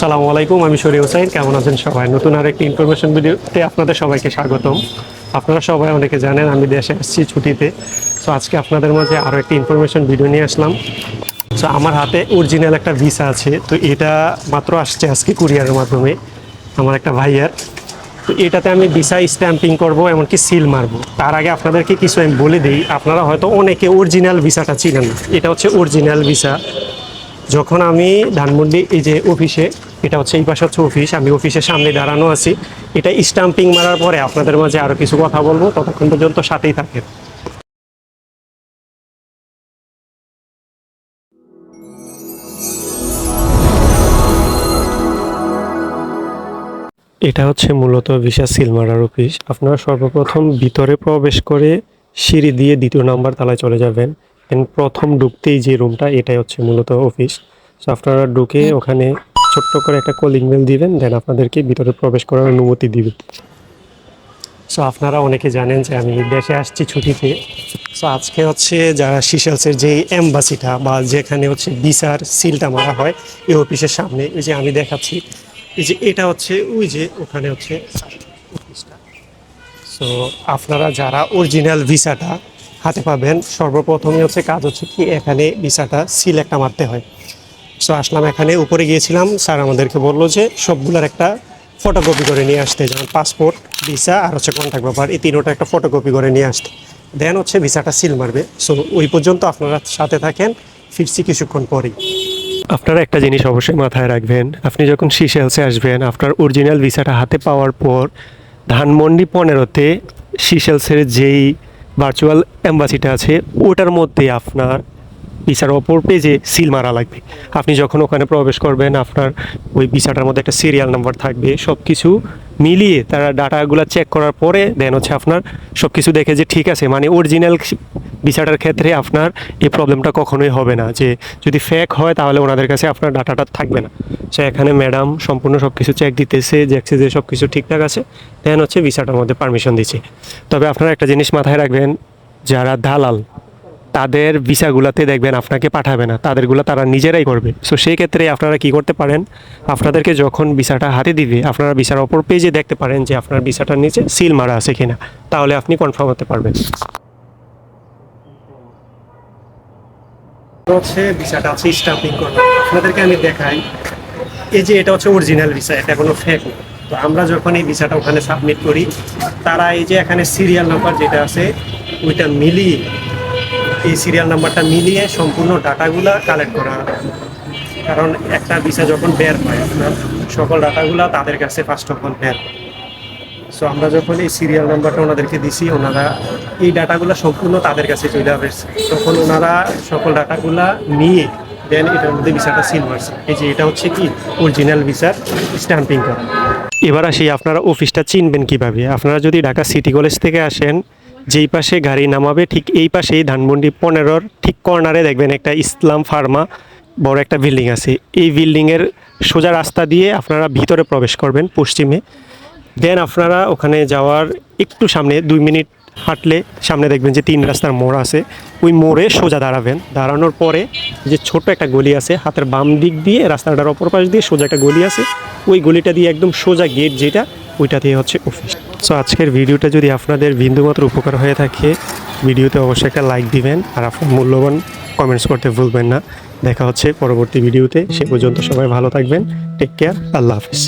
সালামু আলাইকুম, আমি শরী হোসাইন কেমন আছেন সবাই? নতুন আরেকটি ইনফরমেশন ভিডিওতে আপনাদের সবাইকে স্বাগতম। আপনারা সবাই অনেকে জানেন, আমি দেশে এসেছি ছুটিতে। সো আজকে আপনাদের মাঝে আরও একটি ইনফরমেশন ভিডিও নিয়ে আসলাম। সো আমার হাতে অরিজিনাল একটা ভিসা আছে। তো এটা মাত্র আসছে আজকে কুরিয়ারের মাধ্যমে আমার একটা ভাইয়ার। তো এটাতে আমি ভিসা স্ট্যাম্পিং করব, এমনকি সিল মারবো। তার আগে আপনাদেরকে কিছু আমি বলে দিই, আপনারা হয়তো অনেকে অরিজিনাল ভিসাটা চিনেন না। এটা হচ্ছে অরিজিনাল ভিসা যখন আমি ধানমন্ডি, এই যে অফিসে, এটা হচ্ছে, এই পাশে হচ্ছে অফিস, আমি অফিসের সামনে দাঁড়ানো আছি। এটা স্টাম্পিং মারার পরে আপনাদের মাঝে আরও কিছু কথা বলব, ততক্ষণ পর্যন্ত সাথেই থাকেন। এটা হচ্ছে মূলত ভিসা সিল মারার অফিস। আপনারা সর্বপ্রথম ভিতরে প্রবেশ করে সিঁড়ি দিয়ে দ্বিতীয় নাম্বার তালায় চলে যাবেন। দেন প্রথম ঢুকতেই যে রুমটা এটাই হচ্ছে মূলত অফিস সো আপনারা ঢুকে ওখানে ছোট্ট করে একটা কলিং বেল দিবেন দেন আপনাদেরকে ভিতরে প্রবেশ করার অনুমতি দিবে। সো আপনারা অনেকে জানেন যে আমি দেশে আসছি ছুটিতে। সো আজকে হচ্ছে যারা সিশেলসের যে এম্বাসিটা বা যেখানে হচ্ছে ভিসার সিলটা মারা হয় এই অফিসের সামনে ওই যে আমি দেখাচ্ছি এই যে এটা হচ্ছে ওই যে ওখানে হচ্ছে অফিসটা সো আপনারা যারা অরিজিনাল ভিসাটা হাতে পাবেন। সর্বপ্রথমে হচ্ছে কাজ হচ্ছে কি, এখানে ভিসাটা সিল একটা মারতে হয়। সো আসলাম এখানে, উপরে গিয়েছিলাম, স্যার আমাদেরকে বলল যে সবগুলোর একটা ফটোকপি করে নিয়ে আসতে, যেমন পাসপোর্ট ভিসা আর হচ্ছে কন্ট্যাক্ট ব্যাপার এই তিনোটা একটা ফটোকপি করে নিয়ে আসতে। দেন হচ্ছে ভিসাটা সিল মারবে। সো ওই পর্যন্ত আপনারা সাথে থাকেন, ফিরছি কিছুক্ষণ পরেই। আপনারা একটা জিনিস অবশ্যই মাথায় রাখবেন, আপনি যখন সিশেলসে আসবেন, আপনার অরিজিনাল ভিসাটা হাতে পাওয়ার পর, ধানমন্ডি পনেরোতে সিশেলসের যেই ভার্চুয়াল অ্যাম্বাসিটা আছে, ওটার মধ্যে আপনার বিচার ওপর পেজে সিল মারা লাগবে। আপনি যখন ওখানে প্রবেশ করবেন, আপনার ওই বিচারটার মধ্যে একটা সিরিয়াল নাম্বার থাকবে সব কিছু মিলিয়ে তারা ডাটাগুলো চেক করার পরে দেন হচ্ছে আপনার সব কিছু দেখে যে ঠিক আছে মানে অরিজিনাল ভিসাটার ক্ষেত্রে আপনার এই প্রবলেমটা কখনোই হবে না। যে যদি ফেক হয় তাহলে ওনাদের কাছে আপনার ডাটাটা থাকবে না। সো এখানে ম্যাডাম সম্পূর্ণ সব কিছু চেক দিতেছে, দেখছে যে সব কিছু ঠিকঠাক আছে দেন হচ্ছে ভিসাটার মধ্যে পারমিশন দিচ্ছে। তবে আপনারা একটা জিনিস মাথায় রাখবেন, যারা দালাল তাদের ভিসাগুলোতে দেখবেন আপনাকে পাঠাবে না, তাদেরগুলো তারা নিজেরাই করবে। সো সেই ক্ষেত্রে আপনারা কি করতে পারেন? আপনাদেরকে যখন ভিসাটা হাতে দিবে, আপনারা ভিসার ওপর পেজে দেখতে পারেন যে আপনার ভিসাটার নিচে সিল মারা আছে কিনা। তাহলে আপনি কনফার্ম হতে পারবেন। হচ্ছে ভিসাটা আছে স্টাম্পিং করবে আপনাদেরকে আমি দেখাই। এই যে এটা হচ্ছে অরিজিনাল ভিসা, এটা কোনো ফেক তো আমরা যখন এই ভিসাটা ওখানে সাবমিট করি, তারা এই যে এখানে সিরিয়াল নাম্বার যেটা আছে, ওইটা মিলিয়ে এই সিরিয়াল নাম্বারটা মিলিয়ে সম্পূর্ণ ডাটাগুলা কালেক্ট করা। কারণ একটা ভিসা যখন বের হয় আপনার সকল ডাটাগুলা তাদের কাছে ফার্স্ট অফ অল বের সো আমরা যখন এই সিরিয়াল নাম্বারটা ওনাদেরকে দিছি, ওনারা এই ডাটাগুলো সম্পূর্ণ তাদের কাছে চলে যাবে তখন ওনারা সকল ডাটাগুলা নিয়ে দেন এটার মধ্যে ভিসাটা সিল মারছে এই যে এটা হচ্ছে কি? অরিজিনাল ভিসার স্ট্যাম্পিং করা। এবার আসি, আপনারা অফিসটা চিনবেন কীভাবে? আপনারা যদি ঢাকা সিটি কলেজ থেকে আসেন যেই পাশে গাড়ি নামাবে, ঠিক এই পাশেই ধানমন্ডি পনেরোর ঠিক কর্নারে দেখবেন একটা ইসলাম ফার্মা, বড় একটা বিল্ডিং আছে। এই বিল্ডিংয়ের সোজা রাস্তা দিয়ে আপনারা ভিতরে প্রবেশ করবেন, পশ্চিমে। দেন আপনারা ওখানে যাওয়ার একটু সামনে, দুই মিনিট হাঁটলে সামনে দেখবেন যে তিন রাস্তার মোড় আছে। ওই মোড়ে সোজা দাঁড়াবেন। দাঁড়ানোর পরে যে ছোট একটা গলি আছে, হাতের বাম দিক দিয়ে, রাস্তাটার অপর পাশ দিয়ে সোজা একটা গলি আছে। ওই গলিটা দিয়ে একদম সোজা গেট যেটা, ওইটা দিয়ে হচ্ছে অফিস সো আজকের ভিডিওটা যদি আপনাদের বিন্দুমাত্র উপকার হয়ে থাকে, ভিডিওতে অবশ্যই একটা লাইক দিবেন আর আপনার মূল্যবান কমেন্টস করতে ভুলবেন না। দেখা হচ্ছে পরবর্তী ভিডিওতে। সে পর্যন্ত সবাই ভালো থাকবেন। টেক কেয়ার আল্লাহ হাফিজ।